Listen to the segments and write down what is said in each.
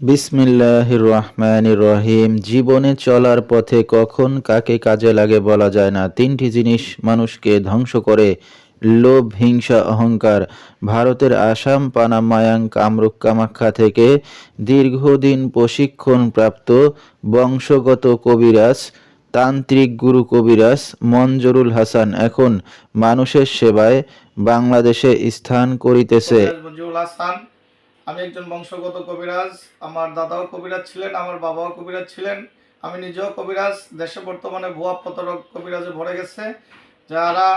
বিসমিল্লাহির রহমানির রহিম। জীবনে চলার পথে কখন কাকে কাজে লাগে বলা যায় না। তিনটি জিনিস মানুষকে ধ্বংস করে। লোভ, হিংসা, অহংকার। ভারতের আসাম পানামায়াং কামরূপ, কামাখ্যা থেকে দীর্ঘদিন প্রশিক্ষণপ্রাপ্ত বংশগত কবিরাজ, তান্ত্রিক গুরু কবিরাজ মঞ্জুরুল হাসান এখন মানুষের সেবায় বাংলাদেশে স্থান করিতেছে। মঞ্জুরুল হাসান আমি একজন বংশগত কবিরাজ, আমার দাদাও কবিরাজ ছিলেন, আমার বাবাও কবিরাজ ছিলেন। আমি নিজেও কবিরাজ, দেশে বর্তমানে ভুয়া প্রতারক কবিরাজে ভরে গেছে। যারা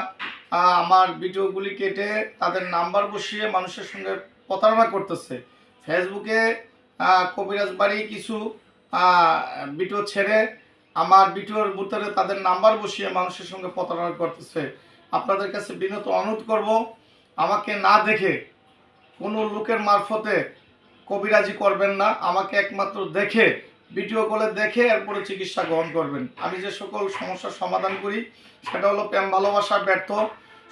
আমার ভিডিওগুলি কেটে তাদের নাম্বার বসিয়ে মানুষের সঙ্গে প্রতারণা করতেছে। ফেসবুকে কবিরাজ বাড়ি কিছু ভিডিও ছেড়ে আমার ভিডিওর ভিতরে তাদের নাম্বার বসিয়ে মানুষের সঙ্গে প্রতারণা করতেছে। আপনাদের কাছে বিনত অনুরোধ করব, আমাকে না দেখে কোনো লোকের মারফতে কবিরাজি করবেন না। আমাকে একমাত্র দেখে ভিডিও কলে দেখে এরপরে চিকিৎসা গ্রহণ করবেন। আমি যে সকল সমস্যার সমাধান করি, সেটা হলো প্রেম, ভালোবাসা, ব্যর্থ,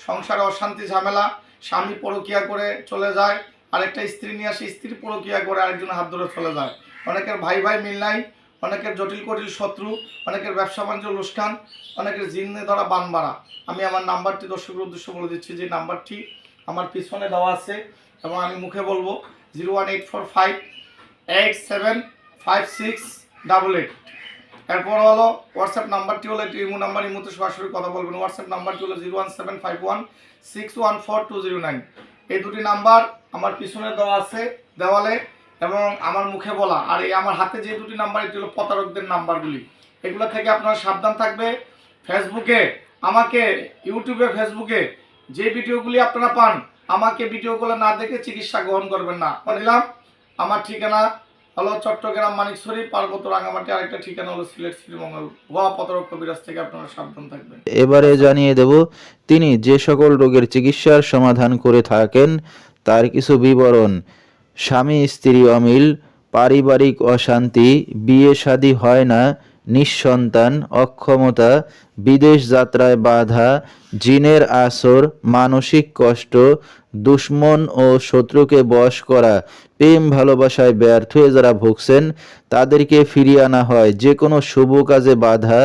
সংসারে অশান্তি, ঝামেলা, স্বামী পরকিয়া করে চলে যায়, আরেকটা স্ত্রী নিয়ে আসে, স্ত্রী পরকিয়া করে আরেকজনের হাত ধরে চলে যায়। অনেকের ভাই ভাই মিল নাই, অনেকের জটিল কটিল শত্রু, অনেকের ব্যবসা বাণিজ্য অনুষ্ঠান, অনেকের জিন্নে ধরা বান মারা আমি আমার নাম্বারটি দর্শকের উদ্দেশ্য বলে দিচ্ছি যে নাম্বারটি আমার পিছনে দেওয়া আছে এবং আমি মুখে বলব zero one eight four five eight seven five six double eight. এরপর হলো হোয়াটসঅ্যাপ নাম্বারটি হলো এটি ইমো নাম্বার, ইমোতে সরাসরি কথা বলবেন। হোয়াটসঅ্যাপ নাম্বারটি হলো zero one seven five one six one four two zero nine. এই দুটি নাম্বার আমার পিছনে দেওয়া আছে দেওয়ালে এবং আমার মুখে বলা। আর এই আমার হাতে যে দুটি নাম্বার, এটি হলো প্রতারকদের নাম্বারগুলি। এগুলো থেকে আপনারা সাবধান থাকবে। ফেসবুকে, আমাকে, ইউটিউবে, ফেসবুকে যে ভিডিওগুলি আপনারা পান, আমাকে ভিডিওগুলো না দেখে চিকিৎসা গ্রহণ করবেন না। বললাম আমার ঠিকানা হলো চট্টগ্রাম মানিকছড়ি, পার্বত্য রাঙামাটি। আরেকটা ঠিকানা হলো সিলেট, শ্রীমঙ্গল। গোয়া পতরক কবিরাজ থেকে আপনারা সাবধান থাকবেন। এবারে জানিয়ে দেব, তিনি যে সকল রোগের চিকিৎসার সমাধান করে থাকেন, তার কিছু বিবরণ। স্বামী, স্ত্রী অমিল, পারিবারিক অশান্তি, বিয়ে শাদী হয় না নিঃসন্তান, অক্ষমতা, বিদেশ যাত্রায় বাধা, জিনের আসর, মানসিক কষ্ট, দুশ্মন ও শত্রুকে বশ করা, প্রেম ভালোবাসায় ব্যর্থ হয়ে যারা ভুগছেন, তাদেরকে ফিরিয়ে আনা হয়। যে কোনো শুভ কাজে বাধা,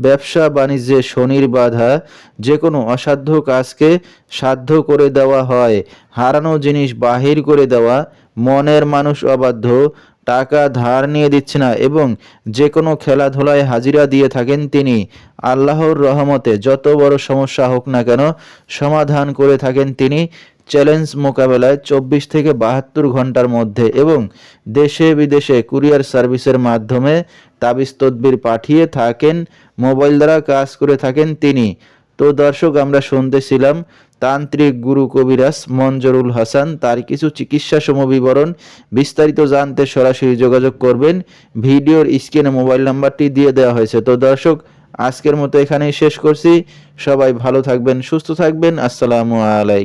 ব্যবসা বাণিজ্যে শনির বাধা যে কোনো অসাধ্য কাজকে সাধ্য করে দেওয়া হয়। হারানো জিনিস বাহির করে দেওয়া, মনের মানুষ অবাধ্য টাকা ধার নিয়ে দিচ্ছে না এবং যে কোনো খেলাধুলায় হাজিরা দিয়ে থাকেন তিনি। আল্লাহর রহমতে যত বড় সমস্যা হোক না কেন সমাধান করে থাকেন তিনি চ্যালেঞ্জ মোকাবেলায় চব্বিশ থেকে বাহাত্তর ঘণ্টার মধ্যে এবং দেশে বিদেশে কুরিয়ার সার্ভিসের মাধ্যমে তাবিজ তদবির পাঠিয়ে থাকেন, মোবাইল দ্বারা কাজ করে থাকেন তিনি। তো দর্শক, আমরা শুনতেছিলাম তান্ত্রিক গুরু কবিরাজ মঞ্জরুল হাসান তার কিছু চিকিৎসা সমবিবরণ বিস্তারিত জানতে সরাসরি যোগাযোগ করবেন। ভিডিওর স্ক্রিনে মোবাইল নাম্বারটি দিয়ে দেওয়া হয়েছে। তো দর্শক, আজকের মতো এখানেই শেষ করছি। সবাই ভালো থাকবেন, সুস্থ থাকবেন। আসসালামু আলাইকুম।